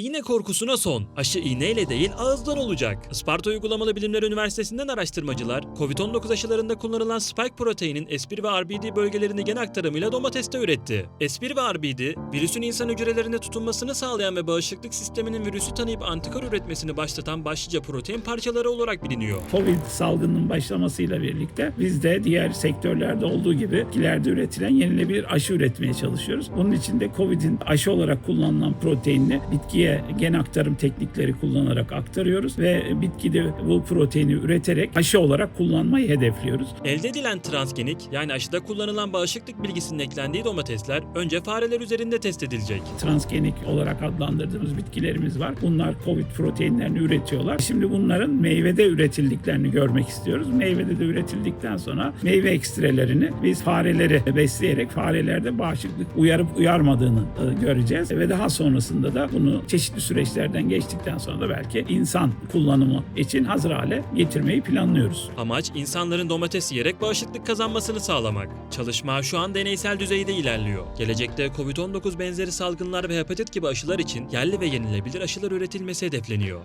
İğne korkusuna son. Aşı iğneyle değil ağızdan olacak. Isparta Uygulamalı Bilimler Üniversitesi'nden araştırmacılar, COVID-19 aşılarında kullanılan spike proteinin S1 ve RBD bölgelerini gen aktarımıyla domateste üretti. S1 ve RBD, virüsün insan hücrelerine tutunmasını sağlayan ve bağışıklık sisteminin virüsü tanıyıp antikor üretmesini başlatan başlıca protein parçaları olarak biliniyor. Covid salgının başlamasıyla birlikte biz de diğer sektörlerde olduğu gibi bitkilerde üretilen yenilebilir aşı üretmeye çalışıyoruz. Bunun için de Covid'in aşı olarak kullanılan proteinini bitkiye gen aktarım teknikleri kullanarak aktarıyoruz ve bitkide bu proteini üreterek aşı olarak kullanmayı hedefliyoruz. Elde edilen transgenik yani aşıda kullanılan bağışıklık bilgisinin eklendiği domatesler önce fareler üzerinde test edilecek. Transgenik olarak adlandırdığımız bitkilerimiz var. Bunlar Covid proteinlerini üretiyorlar. Şimdi bunların meyvede üretildiklerini görmek istiyoruz. Meyvede de üretildikten sonra meyve ekstrelerini biz fareleri besleyerek farelerde bağışıklık uyarıp uyarmadığını e, göreceğiz. Ve daha sonrasında da bunu çeşitli süreçlerden geçtikten sonra da belki insan kullanımı için hazır hale getirmeyi planlıyoruz. Amaç insanların domates yiyerek bağışıklık kazanmasını sağlamak. Çalışma şu an deneysel düzeyde ilerliyor. Gelecekte COVID-19 benzeri salgınlar ve hepatit gibi aşılar için yerli ve yenilebilir aşılar üretilmesi hedefleniyor.